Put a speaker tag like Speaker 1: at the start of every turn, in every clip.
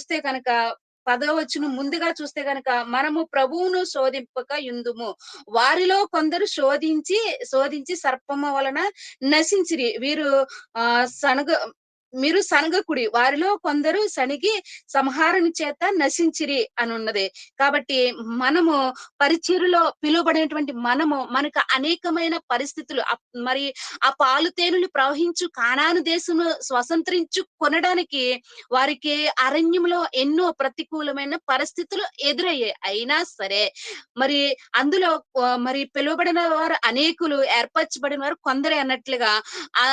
Speaker 1: చూస్తే కనుక పదవచ్చును ముందుగా చూస్తే గనక మనము ప్రభువును శోధింపక యుందుము. వారిలో కొందరు శోధించి శోధించి సర్పము వలన నశించిరి. వీరు ఆ సనగ మీరు సనగకుడి. వారిలో కొందరు సనిగి సంహారం చేత నశించిరి అని ఉన్నది కాబట్టి మనము పరిచర్లో పిలువబడినటువంటి మనము మనకు అనేకమైన పరిస్థితులు మరి ఆ పాలు తేనెలు ప్రవహించు కానాను దేశము స్వతంత్రించు కొనడానికి వారికి అరణ్యంలో ఎన్నో ప్రతికూలమైన పరిస్థితులు ఎదురయ్యాయి. అయినా సరే మరి అందులో మరి పిలువబడిన వారు అనేకులు ఏర్పరచబడిన వారు కొందరే అన్నట్లుగా ఆ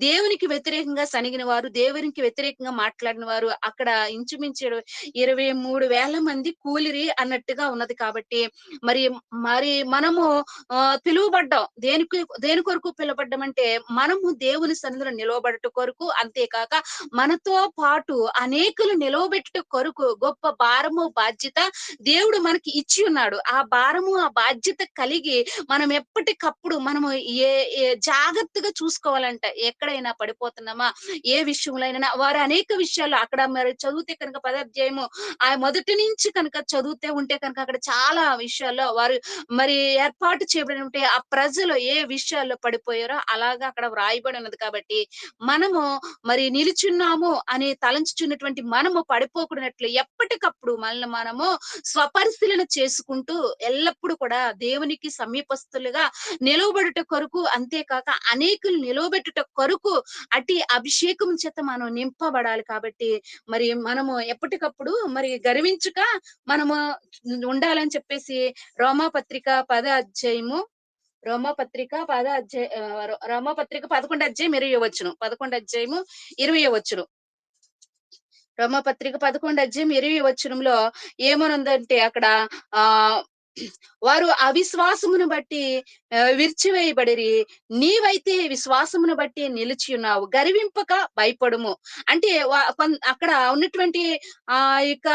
Speaker 1: దేవునికి వ్యతిరేకంగా సనిగిన వారు దేవునికి వ్యతిరేకంగా మాట్లాడిన వారు అక్కడ ఇంచుమించు ఇరవై మూడు వేల మంది కూలిరి అన్నట్టుగా ఉన్నది కాబట్టి మరి మరి మనము ఆ పిలువబడ్డాం. దేనికి దేని కొరకు పిలువబడ్డం అంటే మనము దేవుని సన్నిధిలో నిలవబడట కొరకు అంతేకాక మనతో పాటు అనేకులు నిలవబెట్టు కొరకు గొప్ప భారము బాధ్యత దేవుడు మనకి ఇచ్చి ఉన్నాడు. ఆ భారము ఆ బాధ్యత కలిగి మనం ఎప్పటికప్పుడు మనము ఏ ఏ జాగ్రత్తగా చూసుకోవాలంట. ఎక్కడైనా పడిపోతున్నామా? ఏ విషయంలో వారు అనేక విషయాలు అక్కడ మరి చదివితే కనుక పదాధ్యాయము ఆ మొదటి నుంచి కనుక చదివితే ఉంటే కనుక అక్కడ చాలా విషయాల్లో వారు మరి ఏర్పాటు చేయబడి ఉంటే ఆ ప్రజలు ఏ విషయాల్లో పడిపోయారో అలాగా అక్కడ వ్రాయబడి ఉన్నది కాబట్టి మనము మరి నిలుచున్నాము అని తలంచుచున్నటువంటి మనము పడిపోకున్నట్లు ఎప్పటికప్పుడు మనల్ని మనము స్వపరిశీలన చేసుకుంటూ ఎల్లప్పుడూ కూడా దేవునికి సమీపస్తులుగా నిలవబడుట కొరకు అంతేకాక అనేకులు నిలవబెట్టుట కొరకు అటు అభిషేకం చేత మనం నింపబడాలి కాబట్టి మరి మనము ఎప్పటికప్పుడు మరి గర్వించుక మనము ఉండాలని చెప్పేసి రోమాపత్రిక పద అధ్యాయము రోమపత్రిక పద అధ్యాయ రోమపత్రిక పదకొండు అధ్యాయం ఇరవై వచ్చును పదకొండు అధ్యాయము ఇరవై వచ్చును రోమపత్రిక పదకొండు అధ్యాయం ఇరవై వచనంలో ఏమనుందంటే అక్కడ ఆ వారు అవిశ్వాసమును బట్టి విరిచివేయబడిరి. నీవైతే విశ్వాసమును బట్టి నిలిచి ఉన్నావు. గర్వింపక భయపడుము. అంటే అక్కడ ఉన్నటువంటి ఆ యొక్క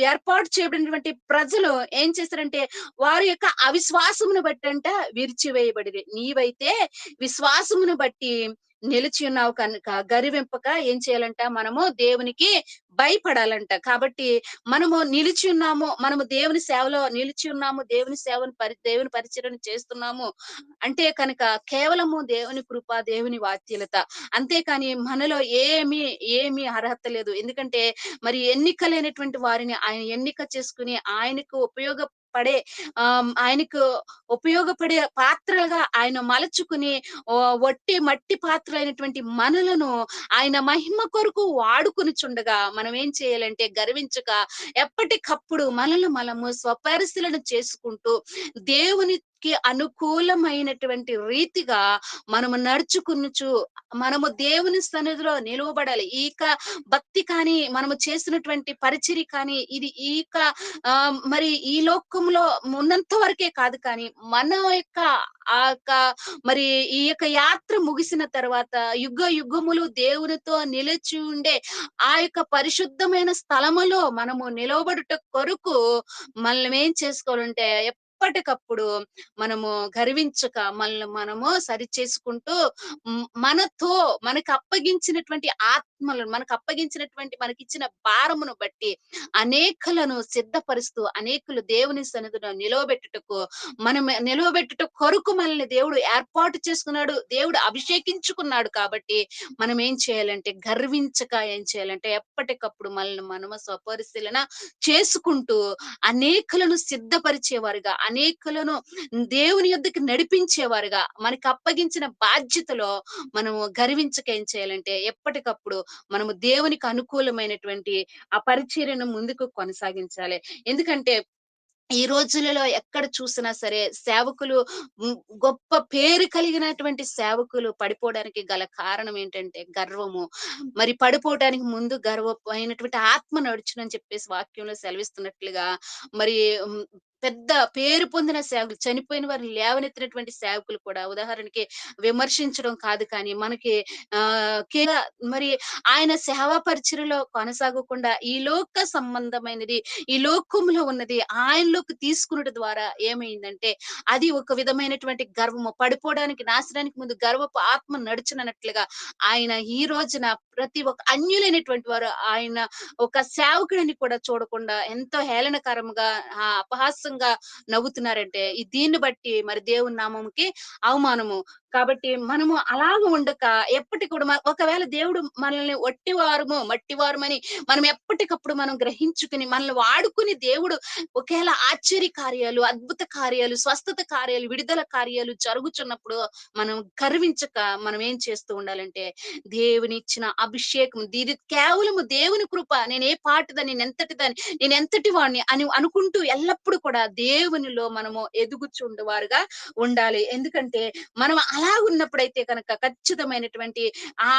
Speaker 1: ఏర్పాటు చేయబడినటువంటి ప్రజలు ఏం చేశారంటే వారి యొక్క అవిశ్వాసమును బట్టి అంట విరిచివేయబడిరి. నీవైతే విశ్వాసమును బట్టి నిలిచి ఉన్నావు కనుక గర్వింపక ఏం చేయాలంట? మనము దేవునికి భయపడాలంట. కాబట్టి మనము నిలిచి ఉన్నాము మనము దేవుని సేవలో నిలిచి ఉన్నాము దేవుని సేవను పరి దేవుని పరిచయం చేస్తున్నాము అంటే కనుక కేవలము దేవుని కృప దేవుని వాత్యలత అంతేకాని మనలో ఏమి ఏమి అర్హత లేదు. ఎందుకంటే మరి ఎన్నిక లేనటువంటి వారిని ఆయన ఎన్నిక చేసుకుని ఆయనకు ఉపయోగ ఆ ఆయనకు ఉపయోగపడే పాత్రలుగా ఆయన మలచుకుని వట్టి మట్టి పాత్రలైనటువంటి మనలను ఆయన మహిమ కొరకు వాడుకుని చుండగా మనం ఏం చేయాలంటే గర్వించక ఎప్పటికప్పుడు మనల్ని మనము స్వపరిశీలన చేసుకుంటూ దేవుని కి అనుకూలమైనటువంటి రీతిగా మనము నడుచుకునుచు మనము దేవుని సన్నిధిలో నిలువబడాలి. ఈక భక్తి కానీ మనము చేసినటువంటి పరిచరి కానీ ఇది ఈక ఆ మరి ఈ లోకంలో ఉన్నంత వరకే కాదు కానీ మన యొక్క ఆ యొక్క మరి ఈ యొక్క యాత్ర ముగిసిన తర్వాత యుగ యుగములు దేవునితో నిలిచి ఉండే ఆ యొక్క పరిశుద్ధమైన స్థలములో మనము నిలవబడుట కొరకు మనం ఏం చేసుకోవాలంటే ఎప్పటికప్పుడు మనము గర్వించక మనల్ని మనము సరి చేసుకుంటూ మనతో మనకు అప్పగించినటువంటి ఆత్మలను మనకు అప్పగించినటువంటి మనకిచ్చిన భారమును బట్టి అనేకులను సిద్ధపరుస్తూ అనేకులు దేవుని సన్నిధిలో నిలవబెట్టుటకు మనం నిలవబెట్టుట కొరకు మనల్ని దేవుడు ఏర్పాటు చేసుకున్నాడు దేవుడు అభిషేకించుకున్నాడు కాబట్టి మనం ఏం చేయాలంటే గర్వించక ఏం చేయాలంటే ఎప్పటికప్పుడు మనల్ని మనము స్వపరిశీలన చేసుకుంటూ అనేకులను సిద్ధపరిచేవారుగా అనేకులను దేవుని యొద్దకు నడిపించేవారుగా. మనకి అప్పగించిన బాధ్యతలో మనము గర్వించక ఏం చేయాలంటే ఎప్పటికప్పుడు మనము దేవునికి అనుకూలమైనటువంటి ఆ పరిచర్యను ముందుకు కొనసాగించాలి. ఎందుకంటే ఈ రోజులలో ఎక్కడ చూసినా సరే సేవకులు గొప్ప పేరు కలిగినటువంటి సేవకులు పడిపోవడానికి గల కారణం ఏంటంటే గర్వము. మరి పడిపోవడానికి ముందు గర్వమైనటువంటి ఆత్మ నడుచునని చెప్పేసి వాక్యంలో సెలవిస్తున్నట్లుగా మరి పెద్ద పేరు పొందిన సేవకులు, చనిపోయిన వారిని లేవనెత్తినటువంటి సేవకులు కూడా ఉదాహరణకి విమర్శించడం కాదు కానీ, మనకి ఆ మరి ఆయన సేవా పరిచయలో కొనసాగకుండా ఈ లోక సంబంధమైనది, ఈ లోకంలో ఉన్నది ఆయనలోకి తీసుకునుట ద్వారా ఏమైందంటే, అది ఒక విధమైనటువంటి గర్వము. పడిపోవడానికి, నాశనానికి ముందు గర్వపు ఆత్మ నడుచునన్నట్లుగా ఆయన ఈ రోజున ప్రతి ఒక్క అన్యులైనటువంటి వారు ఆయన ఒక సేవకుడిని కూడా చూడకుండా ఎంతో హేళనకరంగా అపహాస్యం అపహాస్యంగా నవ్వుతున్నారంటే, ఈ దీన్ని బట్టి మరి దేవుని నామంకి అవమానము. కాబట్టి మనము అలాగ ఉండక ఎప్పటి కూడా ఒకవేళ దేవుడు మనల్ని ఒట్టివారము మట్టివారమని మనం ఎప్పటికప్పుడు మనం గ్రహించుకుని, మనల్ని వాడుకుని దేవుడు ఒకవేళ ఆశ్చర్య కార్యాలు, అద్భుత కార్యాలు, స్వస్థత కార్యాలు, విడుదల కార్యాలు జరుగుతున్నప్పుడు మనం గర్వించక మనం ఏం చేస్తూ ఉండాలంటే, దేవుని ఇచ్చిన అభిషేకం ఇది కేవలము దేవుని కృప. నేనే ఎంతటిదని నేను ఎంతటి వాడిని అని అనుకుంటూ ఎల్లప్పుడూ కూడా దేవునిలో మనము ఎదుగుచుండేవారుగా ఉండాలి. ఎందుకంటే మనం అలాగున్నప్పుడైతే కనుక ఖచ్చితమైనటువంటి ఆ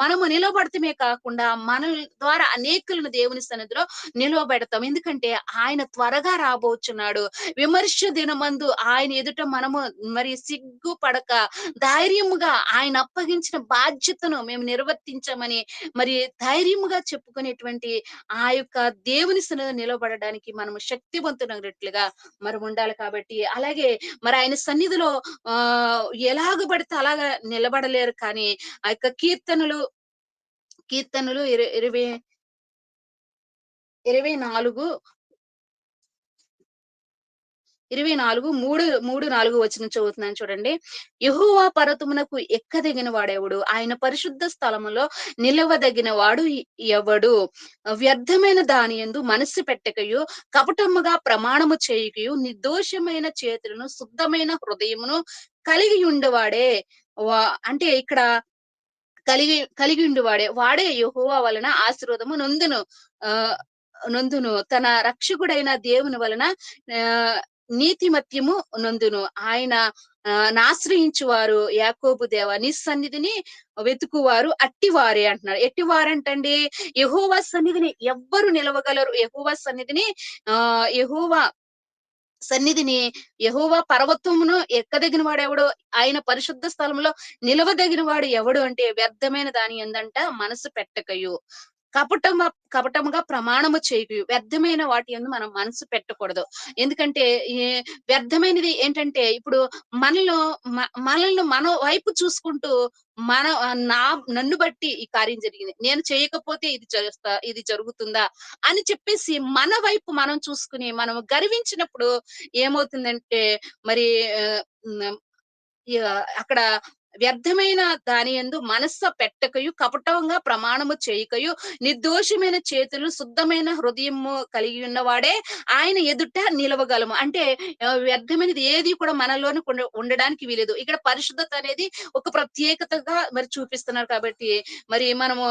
Speaker 1: మనము నిలబడతమే కాకుండా మన ద్వారా అనేకులను దేవుని సన్నిధిలో నిలవబెడతాం ఎందుకంటే ఆయన త్వరగా రాబోచున్నాడు. విమర్శ దినమందు ఆయన ఎదుట మనము మరి సిగ్గుపడక ధైర్యముగా ఆయన అప్పగించిన బాధ్యతను మేము నిర్వర్తించామని మరి ధైర్యముగా చెప్పుకునేటువంటి ఆ యొక్క దేవుని సన్నిధిలో నిలబడడానికి మనము శక్తివంతునట్లుగా మనం ఉండాలి కాబట్టి, అలాగే మరి ఆయన సన్నిధిలో ఎలాగ ఎప్పుడు పడితే అలాగా నిలబడలేరు. కానీ, ఆ యొక్క కీర్తనలు, కీర్తనలు ఇరవై ఇరవై నాలుగు ఇరవై నాలుగు మూడు మూడు నాలుగు వచ్చిన చదువుతున్నాను చూడండి. యహోవా పర్వతమునకు ఎక్కదగిన వాడెవడు? ఆయన పరిశుద్ధ స్థలములో నిలవదగిన వాడు ఎవడు? వ్యర్థమైన దాని యందు మనస్సు పెట్టకయు, కపటముగా ప్రమాణము చేయకయు, నిర్దోషమైన చేతులను, శుద్ధమైన హృదయమును కలిగి కలిగియుండువాడే. వా అంటే ఇక్కడ కలిగి కలిగి కలిగియుండువాడే. వాడే యెహోవా వలన ఆశీర్వాదము నొందును. ఆ నొందును. తన రక్షకుడైన దేవుని వలన నీతిమత్యము నందును ఆయన ఆహ్, నాశ్రయించువారు యాకోబు దేవ నీ సన్నిధిని వెతుకువారు అట్టివారే అంటున్నారు. ఎట్టివారంటండి? యెహోవా సన్నిధిని ఎవ్వరు నిలవగలరు? యెహోవా సన్నిధిని ఆ యహోవా సన్నిధిని యహోవా పర్వతమును ఎక్కదగిన వాడు ఎవడు ఆయన పరిశుద్ధ స్థలంలో నిలవదగిన వాడు ఎవడు అంటే వ్యర్థమైన దాని యందంట మనసు పెట్టకయు. కపటమ కపటముగా ప్రమాణము చేయు వ్యర్థమైన వాటి ఎందు మనం మనసు పెట్టకూడదు. ఎందుకంటే వ్యర్థమైనది ఏంటంటే ఇప్పుడు మనలో మ మనల్ని మన వైపు చూసుకుంటూ మన నా నన్ను బట్టి ఈ కార్యం జరిగింది. నేను చేయకపోతే ఇది చేస్తా ఇది జరుగుతుందా? అని చెప్పేసి మన వైపు మనం చూసుకొని మనం గర్వించినప్పుడు ఏమవుతుందంటే మరి అక్కడ వ్యర్థమైన దాని యందు మనస్స పెట్టకయు, కపటంగా ప్రమాణము చేయకయు, నిర్దోషమైన చేతులు, శుద్ధమైన హృదయము కలిగి ఉన్నవాడే ఆయన ఎదుట నిలవగలము. అంటే వ్యర్థమైనది ఏది కూడా మనలోని ఉండడానికి వీలేదు. ఇక్కడ పరిశుద్ధత అనేది ఒక ప్రత్యేకతగా మరి చూపిస్తున్నారు కాబట్టి, మరి మనము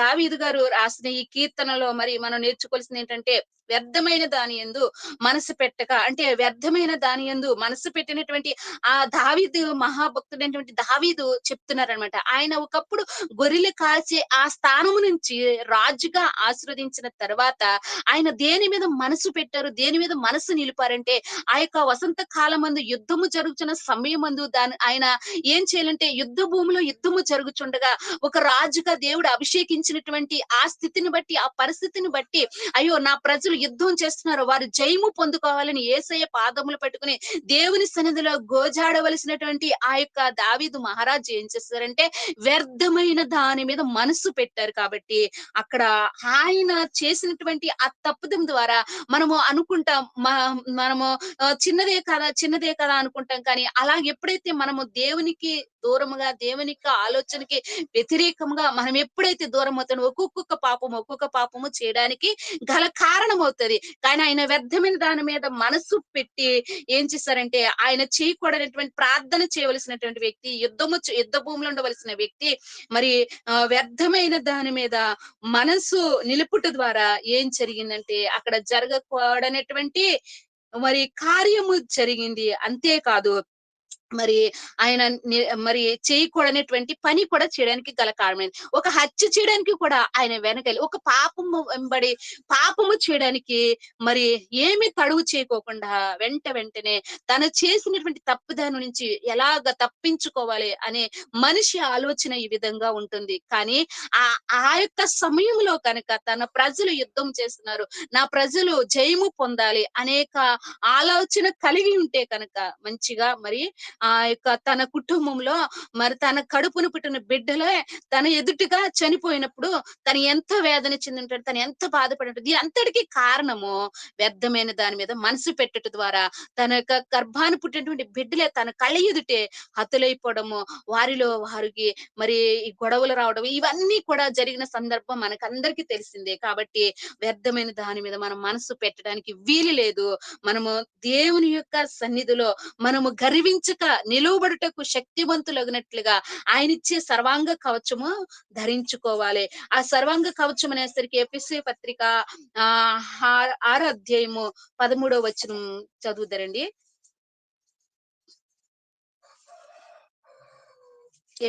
Speaker 1: దావీదు గారు రాసిన ఈ కీర్తనలో మరి మనం నేర్చుకోవాల్సిందేంటంటే, వ్యర్థమైన దాని యందు మనసు పెట్టక అంటే వ్యర్థమైన దాని యందు మనసు పెట్టినటువంటి ఆ దావీదు మహాభక్తుడైనటువంటి దావీదు చెప్తున్నారనమాట. ఆయన ఒకప్పుడు గొర్రెలు కాల్చే ఆ స్థానము నుంచి రాజుగా ఆశీర్వదించిన తర్వాత ఆయన దేని మీద మనసు పెట్టారు? దేని మీద మనసు నిలిపారంటే, ఆ యొక్క వసంత కాలమందు యుద్ధము జరుగుతున్న సమయమందు దాని ఆయన ఏం చేయాలంటే యుద్ధ భూమిలో యుద్ధము జరుగుచుండగా ఒక రాజుగా దేవుడు అభిషేకించినటువంటి ఆ స్థితిని బట్టి, ఆ పరిస్థితిని బట్టి అయ్యో! నా ప్రజలు యుద్ధం చేస్తున్నారు. వారు జయము పొందుకోవాలని యేసయ్య పాదములు పట్టుకొని దేవుని సన్నిధిలో గోజాడవలసినటువంటి ఆ యొక్క దావీదు మహారాజు ఏం చేస్తారంటే, వ్యర్థమైన దాని మీద మనసు పెట్టారు కాబట్టి, అక్కడ ఆయన చేసినటువంటి ఆ తప్పుదం ద్వారా మనము అనుకుంటాం మనము చిన్నదే కదా! చిన్నదే కదా! అనుకుంటాం కానీ, అలా ఎప్పుడైతే మనము దేవునికి దూరముగా, దేవునికి ఆలోచనకి వ్యతిరేకంగా మనం ఎప్పుడైతే దూరం అవుతామో ఒక్కొక్క పాపము, ఒక్కొక్క పాపము చేయడానికి గల కారణం అవుతుంది కానీ ఆయన వ్యర్థమైన దాని మీద మనసు పెట్టి ఏం చేశారంటే, ఆయన చేయకూడనటువంటి ప్రార్థన చేయవలసినటువంటి వ్యక్తి, యుద్ధము యుద్ధ భూమిలో ఉండవలసిన వ్యక్తి, మరి వ్యర్థమైన దాని మీద మనసు నిలుపుట ద్వారా ఏం జరిగిందంటే, అక్కడ జరగకూడనటువంటి మరి కార్యము జరిగింది. అంతే కాదు మరి ఆయన మరి చేయకూడనటువంటి పని కూడా చేయడానికి గల కారణమైంది. ఒక హత్య చేయడానికి కూడా ఆయన వెనకాలి ఒక పాపము వెంబడి పాపము చేయడానికి మరి ఏమి తడువు చేయకోకుండా వెంట వెంటనే తను చేసినటువంటి తప్పుదాని నుంచి ఎలాగ తప్పించుకోవాలి అనే మనిషి ఆలోచన ఈ విధంగా ఉంటుంది. కానీ ఆ ఆ యొక్క సమయంలో కనుక తన ప్రజలు యుద్ధం చేస్తున్నారు. నా ప్రజలు జయము పొందాలి అనేక ఆలోచన కలిగి ఉంటే కనుక మంచిగా మరి ఆ యొక్క తన కుటుంబంలో మరి తన కడుపున పుట్టిన బిడ్డలే తన ఎదుటిగా చనిపోయినప్పుడు తను ఎంత వేదన చెందింటాడు తను ఎంత బాధపడి ఉంటది. అంతటికి కారణము వ్యర్థమైన దాని మీద మనసు పెట్టట ద్వారా తన యొక్క గర్భాన్ని పుట్టినటువంటి బిడ్డలే తన కళ్ళ ఎదుటే హతులైపోవడము, వారిలో వారికి మరి ఈ గొడవలు రావడం ఇవన్నీ కూడా జరిగిన సందర్భం మనకందరికీ తెలిసిందే. కాబట్టి వ్యర్థమైన దాని మీద మనం మనసు పెట్టడానికి వీలు లేదు. మనము దేవుని యొక్క సన్నిధిలో మనము గర్వించక నిలువబడుటకు శక్తివంతులగునట్లుగా ఆయనిచ్చే సర్వాంగ కవచము ధరించుకోవాలి. ఆ సర్వాంగ కవచం అనేసరికి ఎఫెసీ పత్రిక ఆ ఆర్ ఆరో అధ్యాయము 13 వచనం చదువుతారండి.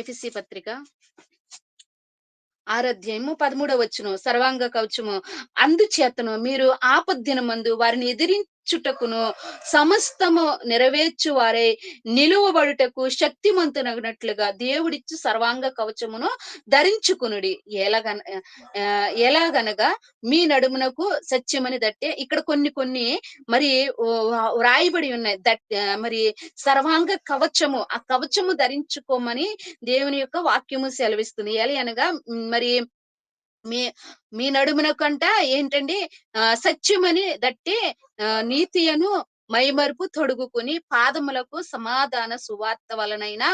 Speaker 1: ఎఫిసి పత్రిక ఆరో అధ్యాయము 13 వచనం సర్వాంగ కవచము అందుచేతను మీరు ఆపద్దినమందు వారిని చుటకును సమస్తము నెరవేర్చు వారే నిలువబడుటకు శక్తిమంతునగినట్లుగా దేవుడిచ్చు సర్వాంగ కవచమును ధరించుకునుడి ఎలాగన ఎలాగనగా మీ నడుమునకు సత్యమని దట్టే ఇక్కడ కొన్ని కొన్ని మరి వ్రాయబడి ఉన్నాయి. దట్ మరి సర్వాంగ కవచము ఆ కవచము ధరించుకోమని దేవుని యొక్క వాక్యము సెలవిస్తుంది. ఎలా అనగా మరి మీ మీ నడుమునకంట ఏంటండి సత్యమని దట్టి నీతియను నీతి మైమరుపు తొడుగుకుని పాదములకు సమాధాన సువార్త వలనైన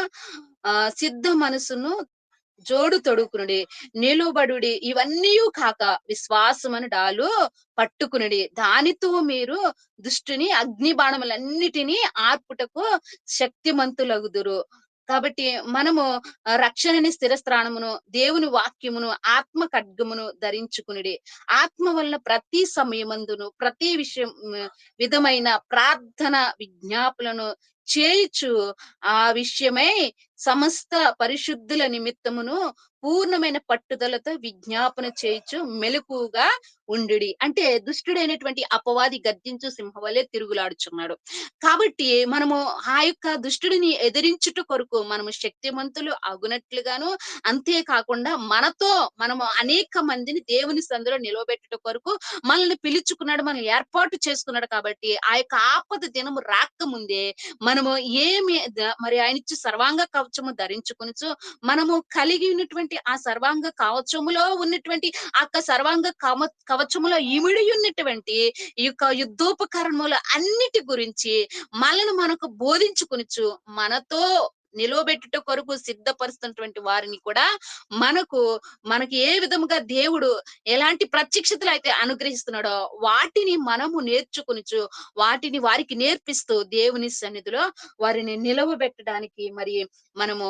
Speaker 1: ఆ సిద్ధ మనసును జోడు తొడుకునుడి. నిలువబడుడి ఇవన్నీ కాక విశ్వాసమని డాలు పట్టుకునుడి. దానితో మీరు దుష్టుని అగ్ని బాణములన్నిటిని ఆర్పుటకు శక్తిమంతులగుదురు. కాబట్టి మనము రక్షణని స్థిరస్త్రాణమును, దేవుని వాక్యమును, ఆత్మ ఖడ్గమును ధరించుకునిడి. ఆత్మ వలన ప్రతి సమయమందును, ప్రతి విషయం విధమైన ప్రార్థన విజ్ఞాపులను చేయుచు ఆ విషయమై సమస్త పరిశుద్ధుల నిమిత్తమును పూర్ణమైన పట్టుదలతో విజ్ఞాపన చేయుచు మెలకువగా ఉండుడి. అంటే దుష్టుడైనటువంటి అపవాది గర్జించు సింహం తిరుగులాడుచున్నాడు. కాబట్టి మనము ఆ యొక్క దుష్టుడిని ఎదిరించుట కొరకు మనము శక్తిమంతులు అగునట్లుగాను, అంతే కాకుండా మనతో మనము అనేక మందిని దేవుని సందులో నిలవబెట్టుట కొరకు మనల్ని పిలుచుకున్నాడు. మనల్ని ఏర్పాటు చేసుకున్నాడు కాబట్టి ఆ యొక్క ఆపద దినము రాకముందే మనము ఏమి మరి మరి ఇచ్చి సర్వాంగ కవచము ధరించుకొనుచు మనము కలిగి ఉన్నటువంటి ఆ సర్వాంగ కవచములో ఉన్నటువంటి ఆ సర్వాంగ కవ కవచములో ఇమిడి ఉన్నటువంటి ఈ యొక్క యుద్ధోపకరణముల అన్నిటి గురించి మనను మనకు బోధించుకొనుచు మనతో నిలువబెట్టుట కొరకు సిద్ధపరుస్తున్నటువంటి వారిని కూడా మనకు మనకి ఏ విధముగా దేవుడు ఎలాంటి ప్రత్యక్షతలు అయితే అనుగ్రహిస్తున్నాడో వాటిని మనము నేర్చుకునిచు వాటిని వారికి నేర్పిస్తూ దేవుని సన్నిధిలో వారిని నిలవబెట్టడానికి మరి మనము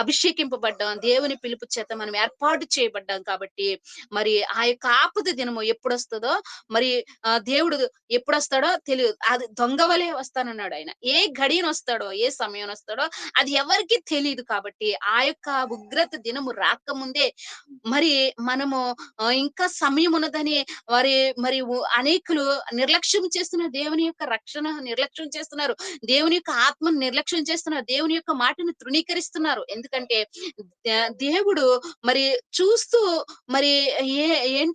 Speaker 1: అభిషేకింపబడ్డాం. దేవుని పిలుపు చేత మనం ఏర్పాటు చేయబడ్డాం కాబట్టి మరి ఆ యొక్క ఆపద దినము ఎప్పుడొస్తుందో మరి దేవుడు ఎప్పుడొస్తాడో తెలియదు. అది దొంగ వలె వస్తానన్నాడు ఆయన. ఏ గడియన వస్తాడో ఏ సమయం వస్తాడో అది ఎవరికి తెలియదు కాబట్టి ఆ యొక్క ఉగ్రత దినము రాకముందే మరి మనము ఇంకా సమయం ఉన్నదని వారి మరి అనేకులు నిర్లక్ష్యం చేస్తున్న దేవుని యొక్క రక్షణ నిర్లక్ష్యం చేస్తున్నారు. దేవుని యొక్క ఆత్మను నిర్లక్ష్యం చేస్తున్నారు. దేవుని యొక్క మాటను తృణీకరిస్తున్నారు. ఎందుకంటే దేవుడు మరి చూస్తూ మరి ఏ ఏంటి